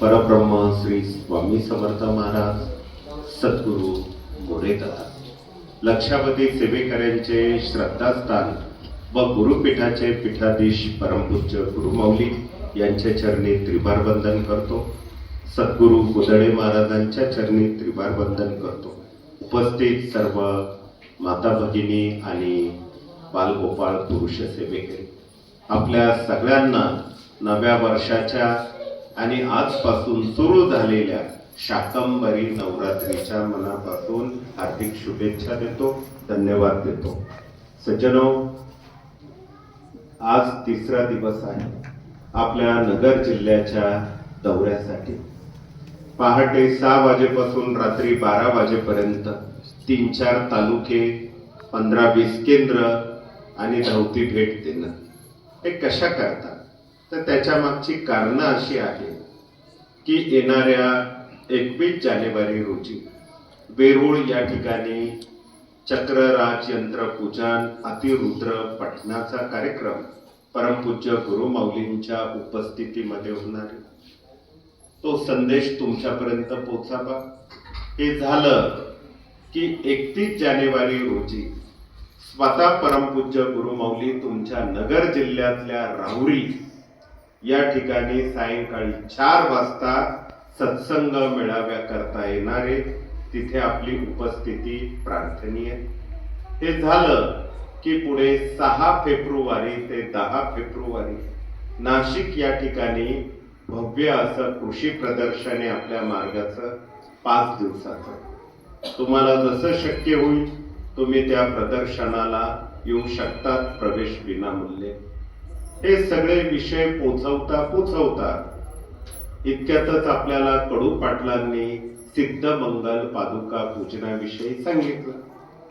परब्रह्म श्री स्वामी समर्थ महाराज सद्गुरू मोरेदादा लक्षावधी सेवेकऱ्यांचे श्रद्धास्थान व गुरुपीठाचे पीठाधीश परमपूज्य गुरुमौली यांच्या चरणी त्रिभार वंदन करतो. सद्गुरू गोदळे महाराजांच्या चरणी त्रिभार वंदन करतो. उपस्थित सर्व माता भगिनी आणि बालगोपाळ पुरुष सेवेकरी. आपल्या सगळ्यांना नव्या वर्षाच्या आणि आजपासून सुरू झालेल्या शाकंबरी नवरात्रीच्या मनापासून हार्दिक शुभेच्छा देतो धन्यवाद देतो. सज्जनो आज तिसरा दिवस आहे आपल्या नगर जिल्ह्याच्या दौऱ्यासाठी. पहाटे सहा वाजेपासून रात्री बारा वाजेपर्यंत तीन चार तालुके पंधरा वीस केंद्र आणि धावती भेट देणं. हे कशा करता? तर त्याच्या मागची कारणं अशी आहे की येणाऱ्या एकवीस जानेवारी रोजी वेरूळ या ठिकाणी चक्रराज यंत्र पूजन अतिरुद्र पठणाचा कार्यक्रम परमपूज्य गुरुमाऊलींच्या उपस्थितीमध्ये होणार तो संदेश तुमच्यापर्यंत पोचावा हे झालं की एकतीस जानेवारी रोजी स्वतः परमपूज्य गुरुमाऊली तुमच्या नगर जिल्ह्यातल्या राहुरी या ठिकाणी सायंकाळी चार वाजता सत्संग मेळाव्या करता येणारे तिथे आपली उपस्थिती प्रार्थनीय. हे झालं की पुढे सहा फेब्रुवारी ते दहा फेब्रुवारी नाशिक या ठिकाणी भव्य असं कृषी प्रदर्शन आहे आपल्या मार्गाचं पाच दिवसाचं. तुम्हाला जसं शक्य होईल तुम्ही त्या प्रदर्शनाला येऊ शकतात प्रवेश विनामूल्य. हे सगळे विषय पोचवता पोचवता इतक्यातच आपल्याला कडू पाटलांनी सिद्ध मंगल पादुका पूजनाविषयी सांगितलं.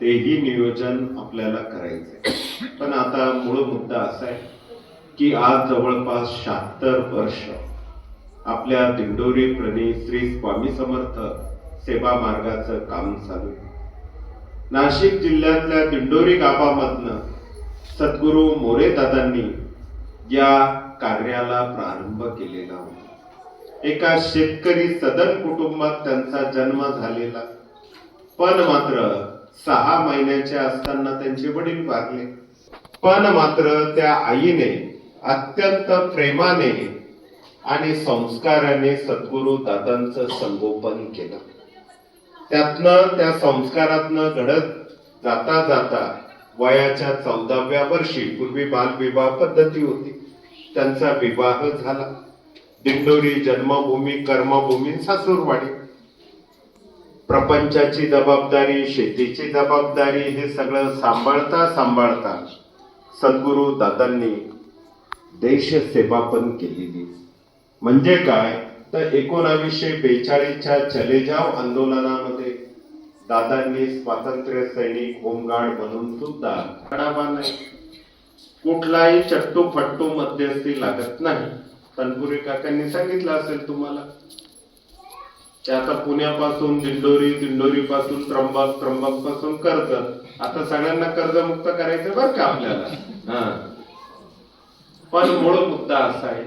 तेही नियोजन आपल्याला करायचंय. पण आता मूळ मुद्दा असा आहे की आज जवळपास शहात्तर वर्ष आपल्या दिंडोरी प्रणी श्री स्वामी समर्थ सेवा मार्गाचं काम चालू आहे. नाशिक जिल्ह्यातल्या दिंडोरी गावामधनं सद्गुरू मोरे दादांनी या कार्याला प्रारंभ केलेला होता. एका शेतकरी सदन कुटुंबात त्यांचा जन्म झालेला. पण मात्र सहा महिन्याचे असताना त्यांचे वडील वारले. पण मात्र त्या आईने अत्यंत प्रेमाने आणि संस्काराने सद्गुरू दादांचं संगोपन केलं. त्यातनं त्या संस्कारातनं घडत जाता जाता वयाच्या चौदाव्या वर्षी पूर्वी बालविवाह पद्धती होती. त्यांचा विवाह झाला. दिंडोरी जन्मभूमी कर्मभूमी सासूरवाडी. प्रपंचाची जबाबदारी शेतीची जबाबदारी हे सगळं सांभाळता सांभाळता सद्गुरू दादांनी देश सेवा पण केलेली. म्हणजे काय? तर एकोणावीसशे बेचाळीसच्या चले जाव आंदोलनामध्ये दादांनी स्वातंत्र्य सैनिक होमगार्ड म्हणून सुद्धा नाही कुठलाही चट्टू फट्टो मध्यस्थी लागत नाही. तनपुरी काकांनी सांगितलं असेल तुम्हाला. ते आता पुण्यापासून दिंडोरी दिंडोरी पासून त्र्यंबक त्र्यंबकपासून कर्ज. आता सगळ्यांना कर्जमुक्त करायचं बरं का आपल्याला? हा. पण मूळ मुद्दा असा आहे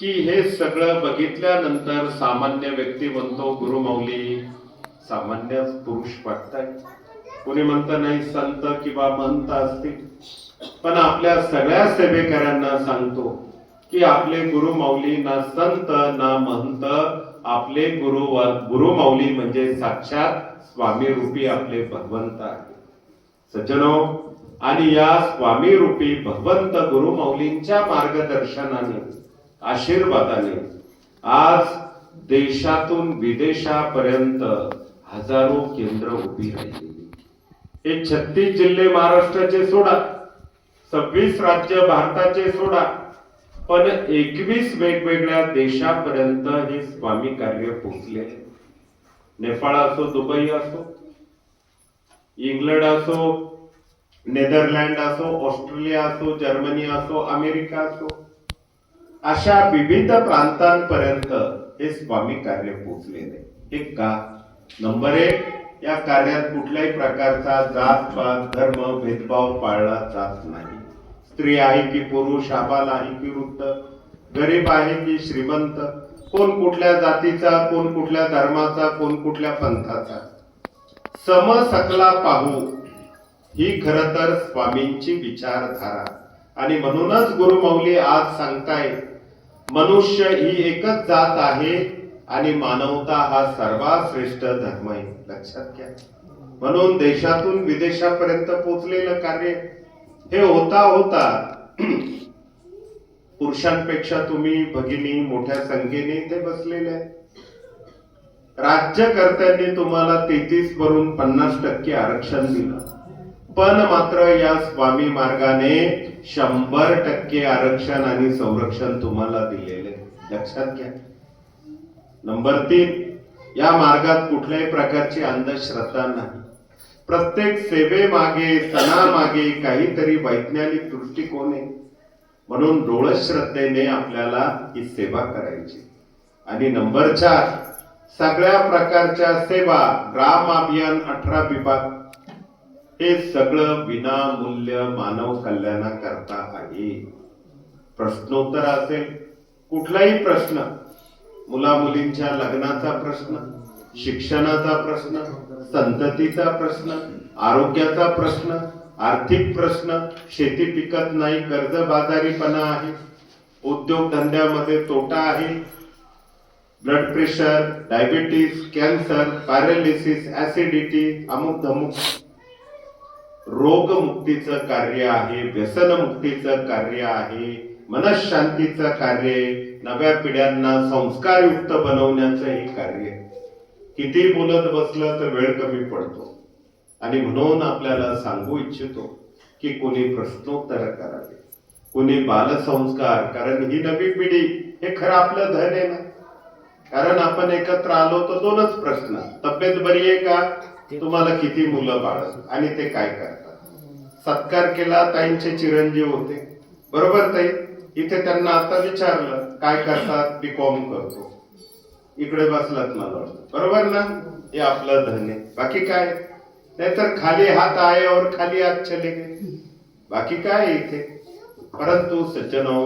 की हे सगळं बघितल्यानंतर सामान्य व्यक्ती म्हणतो गुरुमौली सामान्य पुरुष वाटताय कोणी म्हणत नाही संत किंवा महंत असतील. पण आपल्या सगळ्या सेवेकऱ्यांना सांगतो की आपले गुरु माऊली ना संत ना महंत आपले गुरु माऊली म्हणजे साक्षात स्वामी रूपी आपले भगवंत आहे सज्जनो आणि या स्वामी रूपी भगवंत गुरु माऊलींच्या मार्गदर्शनाने आशीर्वादाने आज देशातून विदेशापर्यंत हजारो केंद्र उभी राहिली हे छत्तीस जिल्हे महाराष्ट्राचे सोडा. सव्वीस राज्य भारताचे सोडा. पण एकवीस वेगवेगळ्या देशापर्यंत हे स्वामी कार्य पोचले नेपाळ असो दुबई असो इंग्लंड असो नेदरलँड असो ऑस्ट्रेलिया असो जर्मनी असो अमेरिका असो अशा विविध प्रांतांपर्यंत हे स्वामी कार्य पोचलेले हे का? नंबर एक या कार्यात कुठल्याही प्रकारचा जात पात धर्म भेदभाव पाळला जात नाही. स्त्री आहे की पुरुष आबाल आहे की वृद्ध गरीब आहे की श्रीमंत कोण कुठल्या जातीचा कोण कुठल्या धर्माचा कोण कुठल्या पंथाचा. सम सकला पाहू ही खर तर स्वामींची विचारधारा. आणि म्हणूनच गुरुमौली आज सांगताय मनुष्य ही एकच जात आहे आणि मानवता हा सर्वात श्रेष्ठ धर्म आहे. लक्षात घ्या. म्हणून देशातून विदेशापर्यंत पोचलेलं कार्य हे होता होता पुरुषांपेक्षा तुम्ही भगिनी मोठ्या संख्येने इथे बसलेले. आहे राज्यकर्त्यांनी तुम्हाला तेहतीस वरून पन्नास टक्के आरक्षण दिलं. पण मात्र या स्वामी मार्गाने शंभर टक्के आरक्षण आणि संरक्षण तुम्हाला दिलेले. लक्षात घ्या. नंबर तीन या मार्गात कुठल्याही प्रकारची अंधश्रद्धा नाही. प्रत्येक सेवेमागे सणामागे काहीतरी वैज्ञानिक दृष्टिकोन आहे म्हणून डोळ श्रद्धेने आपल्याला ही सेवा करायची. आणि नंबर चार सगळ्या प्रकारच्या सेवा ग्राम अभियान अठरा विभाग हे सगळं विनामूल्य मानव कल्याणाकरता आहे. प्रश्नोत्तर असेल कुठलाही प्रश्न मुला मुलींच्या लग्नाचा प्रश्न शिक्षणाचा प्रश्न संततीचा प्रश्न आरोग्याचा प्रश्न आर्थिक प्रश्न शेती पिकत नाही कर्जबाजारीपणा आहे उद्योगधंद्यामध्ये तोटा आहे blood pressure diabetes cancer paralysis acidity अमुक धमुक रोगमुक्तीचं कार्य आहे व्यसनमुक्तीचं कार्य आहे मनशांतीचं कार्य नव्या पिढ्यांना संस्कारयुक्त बनवण्याचं हे कार्य आहे. किती बोलत बसलं तर वेळ कमी पडतो. आणि म्हणून आपल्याला सांगू इच्छितो की कोणी प्रश्नोत्तर करावे कोणी बालसंस्कार कारण ही नवी पिढी हे खरं आपलं धन आहे ना? कारण आपण एकत्र आलो तर दोनच प्रश्न तब्येत बरी आहे का? तुम्हाला किती मुलं बाळ आणि ते काय करतात? सत्कार केला ताईंचे चिरंजीव होते. बरोबर ताई? इथे त्यांना आता विचारलं काय करतात? बी कॉम करतो. इकडे बसलात मला वाटतं. बरोबर ना? हे आपलं धन आहे. बाकी काय? नाहीतर खाली हात आहे और खाली हात चले. गए बाकी काय आहे इथे? परंतु सज्जनो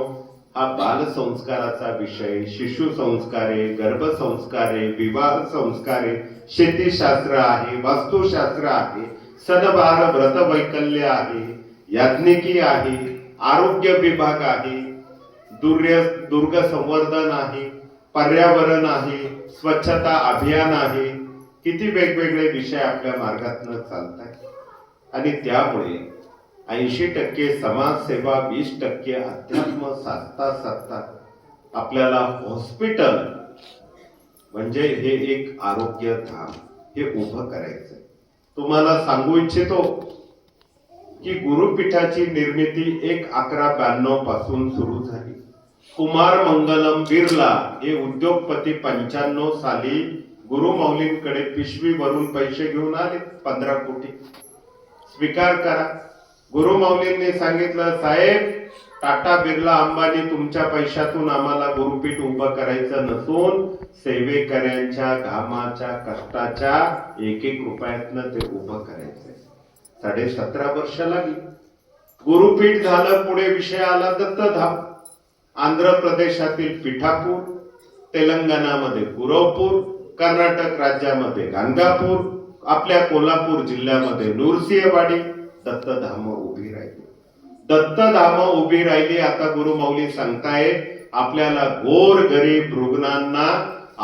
हा बाल संस्काराचा विषय शिशु संस्कारे गर्भसंस्कारे विवाह संस्कारे शेतीशास्त्र आहे वास्तुशास्त्र आहे सदभार व्रत वैकल्य आहे याज्ञिकी आहे आरोग्य विभाग आहे दुर्य दुर्ग संवर्धन आहे पर्यावरण आहे स्वच्छता अभियान आहे किती वेगवेगळे विषय आपल्या मार्गातनं चालत आहेत आणि त्यामुळे ऐंशी टक्के समाजसेवा वीस टक्के अध्यात्म साधता साधता आपल्याला हॉस्पिटल म्हणजे हे एक आरोग्य धाम हे उभं करायचं तुम्हाला सांगू इच्छितो की गुरुपीठाची निर्मिती एक अकरा ब्याण्णवपासून सुरू झाली. कुमार मंगलम बिर्ला हे उद्योगपती पंच्याण्णव साली गुरुमौलींकडे पिशवीवरून पैसे घेऊन आले. पंधरा कोटी. स्वीकार करा. गुरुमौलींनी सांगितलं साहेब टाटा बिर्ला अंबानी तुमच्या पैशातून आम्हाला गुरुपीठ उभं करायचं नसून सेवेकऱ्यांच्या घामाच्या कष्टाच्या एक एक रुपयातनं ते उभं करायचंय. साडे सतरा वर्ष लागली. गुरुपीठ झालं पुढे विषय आला दत्तधाम. आंध्र प्रदेशातील पिठापूर तेलंगणामध्ये कुरवपूर कर्नाटक राज्यामध्ये गांगापूर आपल्या कोल्हापूर जिल्ह्यामध्ये नूरसिंहवाडी दत्तधाम उभी राहिली. दत्तधाम उभी राहिली आता गुरुमाऊली सांगताय आपल्याला गोर गरीब रुग्णांना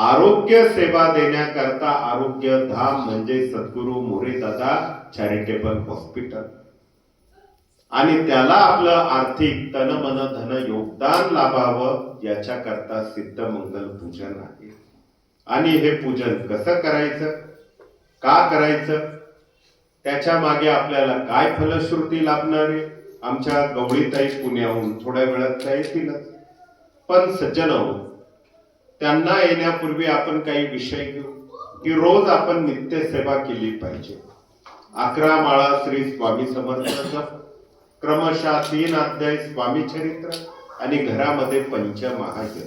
आरोग्य सेवा देण्याकरता आरोग्य धाम म्हणजे सद्गुरू मोरे दादा चॅरिटेबल हॉस्पिटल. आणि त्याला आपलं आर्थिक तन मन धन योगदान लाभावं याच्याकरता सिद्ध मंगल पूजन आहे. आणि हे पूजन कसं करायचं? का करायचं? त्याच्यामागे आपल्याला काय फलश्रुती लाभणार? आहे आमच्या गवळीताई पुण्याहून थोड्या वेळात त्या येतीलच पण सज्जन त्यांना येण्यापूर्वी आपण काही विषय घेऊ की रोज आपण नित्य सेवा केली पाहिजे. अकरा माळा श्री स्वामी समर्थ क्रमशः तीन अध्याय स्वामी चरित्र आणि घरामध्ये पंचमहायज्ञ.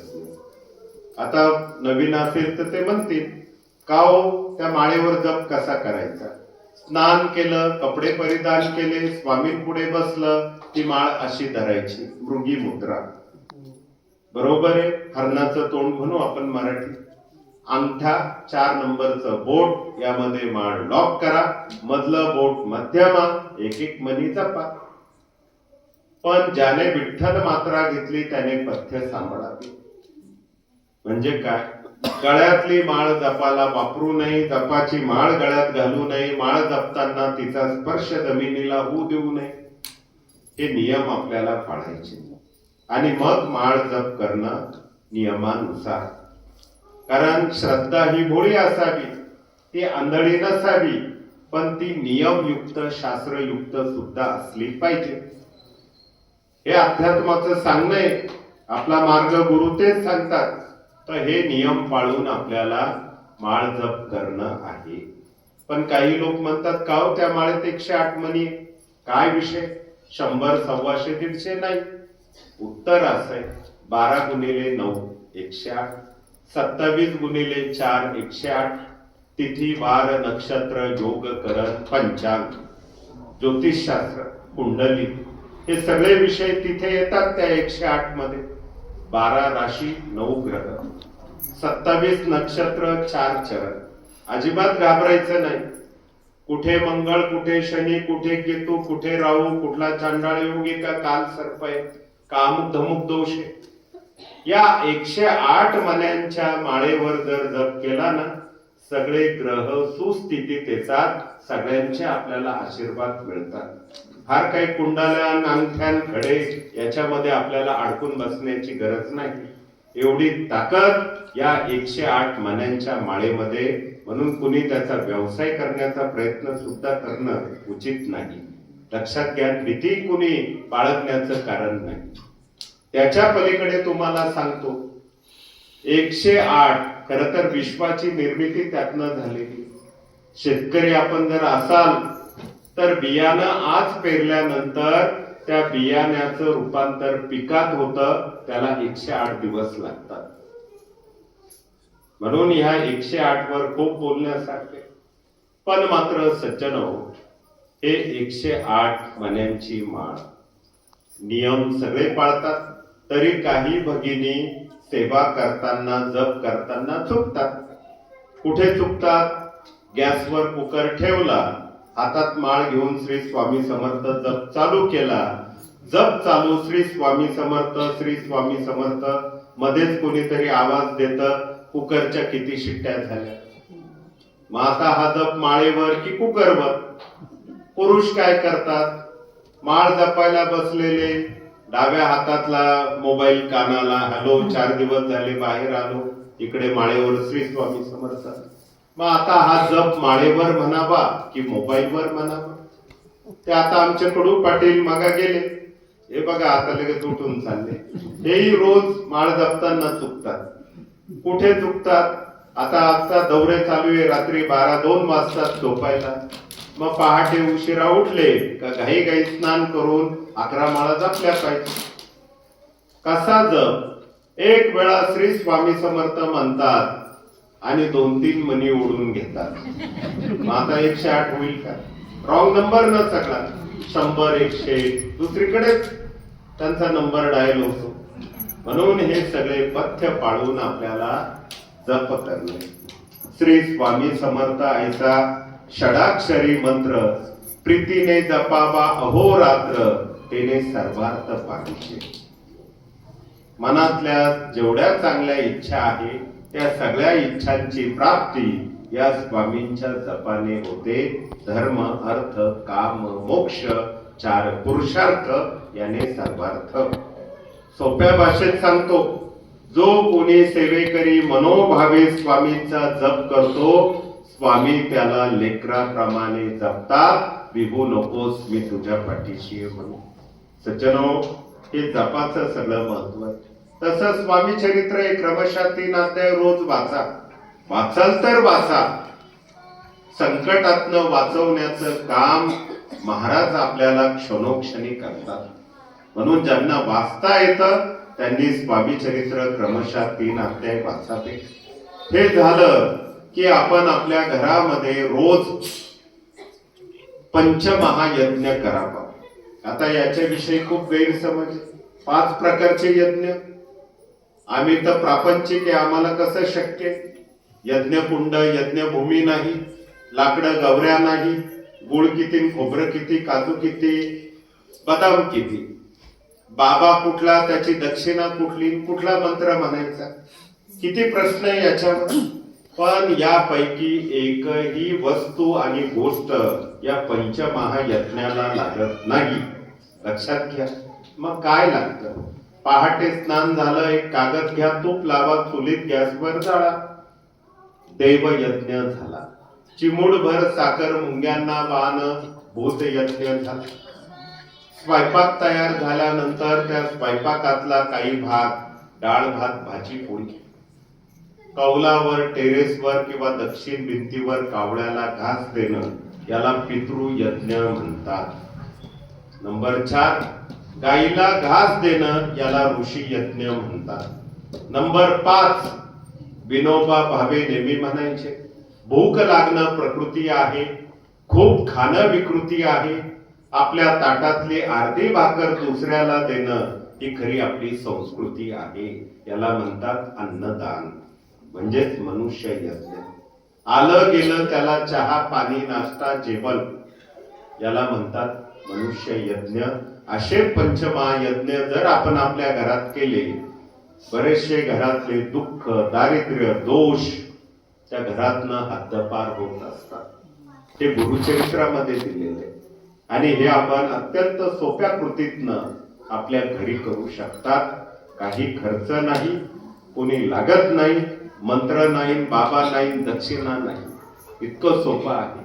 आता नवीन असेल तर ते म्हणतील का हो त्या माळेवर जप कसा करायचा? स्नान केलं कपडे परिधान केले स्वामी पुढे बसलं ती माळ अशी धरायची मृगी मुद्रा. बरोबर आहे हरणाचं तोंड म्हणू आपण मराठी. अंगठा चार नंबरचं बोट यामध्ये माळ लॉक करा मधलं बोट मध्यमा एक एक मनी जपा. पण ज्याने विठ्ठल मात्रा घेतली त्याने पथ्य सांभाळावी. म्हणजे काय? गळ्यातली माळ जपाला वापरू नये जपाची माळ गळ्यात घालू नये माळ जपताना तिचा स्पर्श जमिनीला होऊ देऊ नये. हे नियम आपल्याला पाळायचे. आणि मग माळ जप करणं नियमानुसार. कारण श्रद्धा ही भोळी असावी ती आंधळी नसावी पण ती नियमयुक्त शास्त्रयुक्त सुद्धा असली पाहिजे. हे अध्यात्माचं सांगणं आहे आपला मार्ग गुरु तेच सांगतात. तर हे नियम पाळून आपल्याला माळ जप करणं आहे. पण काही लोक म्हणतात का हो त्या माळेत एकशे आठ मनी काय विषय? शंभर सव्वाशे दीडशे नाही. उत्तर असं आहे बारा गुणिले नऊ एकशे आठ. सत्तावीस गुणिले चार एकशे आठ. तिथी वार नक्षत्र योग करण पंचांग. ज्योतिषशास्त्र कुंडली. हे सगळे विषय तिथे येतात त्या एकशे आठमध्ये. बारा राशी नऊ ग्रह. सत्तावीस नक्षत्र चार चरण. अजिबात घाबरायचं नाही. कुठे मंगळ कुठे शनी कुठे केतू कुठे राहू कुठला चांडाळ योगी का काल सर्प आहे कामुक धमुक दोष आहे. या एकशे आठ मन्यांच्या माळेवर जर जप केला ना सगळे ग्रह सुस्थितीत येतात सगळ्यांचे आपल्याला आशीर्वाद मिळतात. फार काही कुंडाला नांगठ्यान खडे याच्यामध्ये आपल्याला अडकून बसण्याची गरज नाही. एवढी ताकद या एकशे आठ मन्यांच्या माळेमध्ये म्हणून कुणी त्याचा व्यवसाय करण्याचा प्रयत्न सुद्धा करणं उचित नाही. लक्षात घ्या भीती कुणी बाळगण्याचं कारण नाही. त्याच्या पलीकडे तुम्हाला सांगतो एकशे आठ खर तर विश्वाची निर्मिती त्यातनं झालेली. शेतकरी आपण जर असाल तर बियाणं आज पेरल्यानंतर त्या बियाण्याचं रूपांतर पिकात होतं त्याला एकशे आठ दिवस लागतात. म्हणून ह्या एकशे आठ वर खूप बोलण्यासारखे. पण मात्र सज्जन हो हे एकशे आठ मन्यांची माळ. नियम सगळे पाळतात तरी काही भगिनी सेवा करताना जप करताना चुकतात. कुठे चुकतात? गॅसवर कुकर ठेवला हातात माळ घेऊन श्री स्वामी समर्थ जप चालू केला. जप चालू श्री स्वामी समर्थ श्री स्वामी समर्थ. मध्येच कोणीतरी आवाज देत कुकरच्या किती शिट्ट्या झाल्या. मग आता हा जप माळेवर की कुकरवर? पुरुष काय करतात? माळ जपायला बसलेले डाव्या हातातला मोबाईल कानाला हॅलो चार दिवस झाले बाहेर आलो. इकडे माळेवर श्री स्वामी समर्थ. मग आता हा जप माळेवर म्हणावा की मोबाईलवर म्हणावा? ते आता आमच्या कडू पाटील मागा गेले. हे बघा आता लगेच उठून चालले. हेही रोज माळ जपताना चुकतात. कुठे चुकतात? आता आजचा दौरे चालू आहे रात्री बारा दोन वाजतात झोपायला. मग पहाटे उशिरा उठले का घाई घाई स्नान करून अकरा माळा जपल्या पाहिजे. कसा जप? एक वेळा श्री स्वामी समर्थ म्हणतात आणि दोन तीन मनी ओढून घेतात. मग आता एकशे आठ होईल का? रॉंग नंबर न सगळा. शंभर एकशे दुसरीकडे दुसरीकडेच त्यांचा नंबर डायल होतो. म्हणून हे सगळे पथ्य पाळून आपल्याला जप करणे. श्री स्वामी समर्थ ऐसा षडाक्षरी मंत्र प्रीतीने जपावा अहोरात्र तेने सर्वार्थ पाहिजे. मनातल्या जेवढ्या चांगल्या इच्छा आहे त्या सगळ्या इच्छांची प्राप्ती या स्वामींच्या जपाने होते. धर्म अर्थ काम मोक्ष चार पुरुषार्थ याने सर्वार्थ. सोप्या भाषेत सांगतो जो कोणी सेवेकरी मनोभावे स्वामींचा जप करतो स्वामी त्याला लेकराप्रमाणे जपतात. विभू नकोस मी तुझ्या पाठीशी आहे म्हणून. सज्जनो हे जपाचं सगळं महत्त्व आहे. तसं स्वामी चरित्र हे क्रमशः तीन अध्याय रोज वाचा. वाचाल तर वाचा. संकटातनं वाचवण्याचं काम महाराज आपल्याला क्षणोक्षणी करतात. म्हणून ज्यांना वाचता येतं त्यांनी स्वामी चरित्र क्रमशः तीन अध्याय वाचावे. हे झालं की आपण आपल्या घरामध्ये रोज पंचमहायज्ञ करावा. आता याच्याविषयी खूप गैरसमज. पाच प्रकारचे यज्ञ. आम्ही तर प्रापंचिक आहे आम्हाला कसं शक्य? यज्ञकुंड यज्ञभूमी नाही लाकडं गवऱ्या नाही गुळ किती खोबरं किती काजू किती बदाम किती? बाबा कुठला त्याची दक्षिणा कुठली कुठला मंत्र म्हणायचा? किती प्रश्न आहे याच्यावर? पण यापैकी एकही वस्तू आणि गोष्ट या पंचमहायज्ञाला लागत नाही. लक्षात घ्या. मग काय लागतं? पहाटे स्नान झालं एक कागद घ्या तूप लावा चुलीत गॅसवर जाळा. देवयज्ञ झाला. चिमूडभर साखर मुंग्यांना बाण भूत यज्ञ झाला. स्वयंपाक तयार झाल्यानंतर त्या स्वयंपाकातला काही भाग डाळ भात भाजी पोळी. कौलावर टेरेसवर किंवा दक्षिण भिंतीवर कावळ्याला घास देणं याला पितृ यज्ञ म्हणतात. नंबर चार गाईला घास देणं याला ऋषी यज्ञ म्हणतात. नंबर पाच विनोबा भावे नेहमी म्हणायचे भूक लागणं प्रकृती आहे खूप खाणं विकृती आहे आपल्या ताटातली अर्धी भाकर दुसऱ्याला देणं ही खरी आपली संस्कृती आहे याला म्हणतात अन्नदान म्हणजेच मनुष्य यज्ञ. आलं गेलं त्याला चहा पाणी नाश्ता जेवण याला म्हणतात मनुष्य यज्ञ. असे पंचमहायज्ञ जर आपण आपल्या घरात केले बरेचसे घरातले दुःख दारिद्र्य दोष त्या घरातनं हद्दपार होत असतात. हे गुरुचरित्रामध्ये दिलेले आहे. आणि हे आपण अत्यंत सोप्या कृतीतनं आपल्या घरी करू शकतात. काही खर्च नाही कोणी लागत नाही मंत्र नाही बाबा नाही दक्षिणा नाही. इतकं सोपं आहे.